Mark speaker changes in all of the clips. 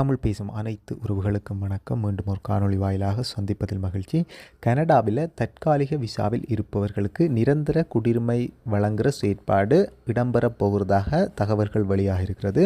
Speaker 1: தமிழ் பேசும் அனைத்து உறவுகளுக்கும் வணக்கம். மீண்டும் ஒரு காணொளி வாயிலாக சந்திப்பதில் மகிழ்ச்சி. கனடாவில் தற்காலிக விசாவில் இருப்பவர்களுக்கு நிரந்தர குடியுரிமை வழங்குகிற செயற்பாடு இடம்பெறப் போகிறதாக தகவல்கள் வெளியாக இருக்கிறது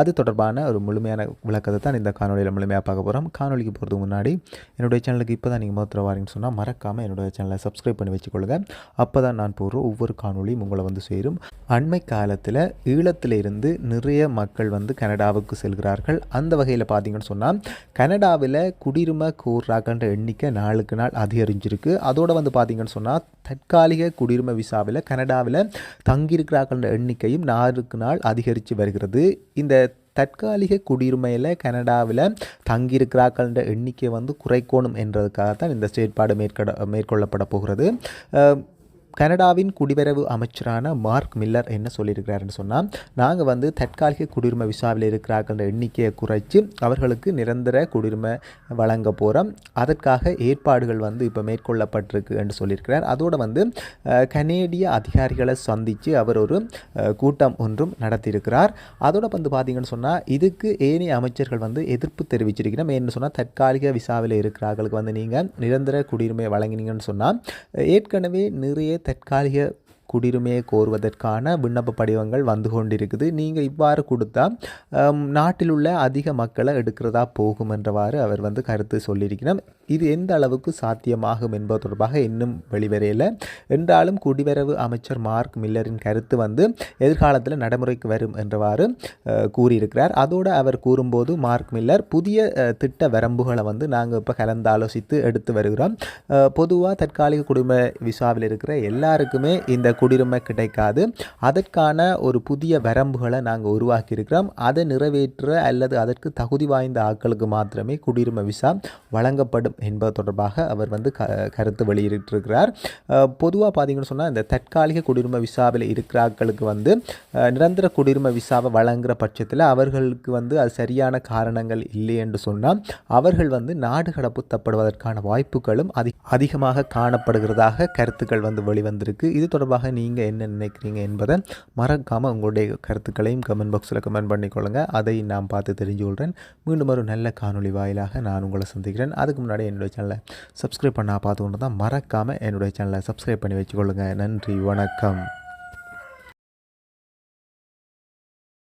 Speaker 1: அது தொடர்பான ஒரு முழுமையான விளக்கத்தை தான் இந்த காணொலியில் முழுமையாக பார்க்க போகிறோம் காணொலிக்கு போகிறதுக்கு முன்னாடி என்னுடைய சேனலுக்கு இப்போ தான் நீங்கள் முதல்ல வாரீங்கன்னு சொன்னால் மறக்காமல் என்னுடைய சேனலை சப்ஸ்கிரைப் பண்ணி வச்சுக்கொள்ளுங்க. அப்போ தான் நான் போடுற ஒவ்வொரு காணொலியும் உங்களை வந்து சேரும். அண்மை காலத்தில் ஈழத்திலிருந்து நிறைய மக்கள் வந்து கனடாவுக்கு செல்கிறார்கள். அந்த வகை வகையில் பார்த்தீங்கன்னு சொன்னால் கனடாவில் குடியுரிமை கோர்றாங்கன்ற எண்ணிக்கை நாளுக்கு நாள் அதிகரிஞ்சிருக்கு. அதோடு வந்து பார்த்தீங்கன்னு சொன்னால் தற்காலிக குடியுரிமை விசாவில் கனடாவில் தங்கியிருக்கிறார்கள்ன்ற எண்ணிக்கையும் நாளுக்கு நாள் அதிகரித்து வருகிறது. இந்த தற்காலிக குடியுரிமையில் கனடாவில் தங்கியிருக்கிறார்கள்ன்ற எண்ணிக்கை வந்து குறைக்கணும் என்றதுக்காகத்தான் இந்த செயற்பாடு மேற்கொள்ள மேற்கொள்ளப்பட போகிறது. கனடாவின் குடிவரவு அமைச்சரான மார்க் மில்லர் என்ன சொல்லியிருக்கிறாருன்னு சொன்னால் நாங்கள் வந்து தற்காலிக குடியுரிமை விசாவில் இருக்கிறார்கள் எண்ணிக்கையை குறைச்சி அவர்களுக்கு நிரந்தர குடியுரிமை வழங்க போகிறோம் அதற்காக ஏற்பாடுகள் வந்து இப்போ மேற்கொள்ளப்பட்டிருக்கு என்று சொல்லியிருக்கிறார். அதோடு வந்து கனேடிய அதிகாரிகளை சந்தித்து அவர் ஒரு கூட்டம் ஒன்றும் நடத்தியிருக்கிறார். அதோட வந்து பார்த்தீங்கன்னு சொன்னால் இதுக்கு ஏனைய அமைச்சர்கள் வந்து எதிர்ப்பு தெரிவிச்சிருக்கிறோம். ஏன்னு சொன்னால் தற்காலிக விசாவில் இருக்கிறார்களுக்கு வந்து நீங்கள் நிரந்தர குடியுரிமை வழங்கினீங்கன்னு சொன்னால் ஏற்கனவே நிறைய தற்காலிக குடியுரிமையை கோருவதற்கான விண்ணப்ப படிவங்கள் வந்து கொண்டிருக்குது. நீங்கள் இவ்வாறு கொடுத்தா நாட்டில் உள்ள அதிக மக்களை எடுக்கிறதா போகும் என்றவாறு அவர் வந்து கருத்து சொல்லியிருக்கிறார். இது எந்த அளவுக்கு சாத்தியமாகும் என்பது தொடர்பாக இன்னும் வெளிவரையில் என்றாலும் குடிவரவு அமைச்சர் மார்க் மில்லரின் கருத்து வந்து எதிர்காலத்தில் நடைமுறைக்கு வரும் என்றவாறு கூறியிருக்கிறார். அதோடு அவர் கூறும்போது மார்க் மில்லர் புதிய திட்ட வரம்புகளை வந்து நாங்கள் இப்போ கலந்தாலோசித்து எடுத்து வருகிறோம். பொதுவாக தற்காலிக குடும்ப விசாவில் இருக்கிற எல்லாருக்குமே இந்த குடியுரிமை கிடைக்காது. அதற்கான ஒரு புதிய வரம்புகளை நாங்கள் உருவாக்கி இருக்கிறோம் அதை நிறைவேற்ற அல்லது அதற்கு தகுதி வாய்ந்த ஆட்களுக்கு மாத்திரமே குடியுரிமை விசா வழங்கப்படும் என்பது தொடர்பாக அவர் வந்து க கருத்து வெளியிட்டிருக்கிறார். பொதுவாக பார்த்தீங்கன்னு சொன்னால் இந்த தற்காலிக குடியுரிமை விசாவில் இருக்கிற ஆட்களுக்கு வந்து நிரந்தர குடியுரிமை விசாவை வழங்குகிற பட்சத்தில் அவர்களுக்கு வந்து அது சரியான காரணங்கள் இல்லை என்று சொன்னால் அவர்கள் வந்து நாடு கடப்புத்தப்படுவதற்கான வாய்ப்புகளும் அதி அதிகமாக காணப்படுகிறதாக கருத்துக்கள் வந்து வெளிவந்திருக்கு. இது தொடர்பாக நீங்கள் என்ன நினைக்கிறீங்க என்பதை மறக்காமல் உங்களுடைய கருத்துக்களையும் கமெண்ட் பாக்ஸில் கமெண்ட் பண்ணிக்கொள்ளுங்க. அதை நான் பார்த்து தெரிஞ்சு கொள்கிறேன் மீண்டும் ஒரு நல்ல காணொளி வாயிலாக நான் உங்களை சந்திக்கிறேன். அதுக்கு முன்னாடி என்னுடைய சேனலை சப்ஸ்கிரைப் பண்ண பார்த்து கொண்டு தான் மறக்காமல் என்னுடைய சேனலை சப்ஸ்கிரைப் பண்ணி வச்சுக்கொள்ளுங்கள் நன்றி வணக்கம்.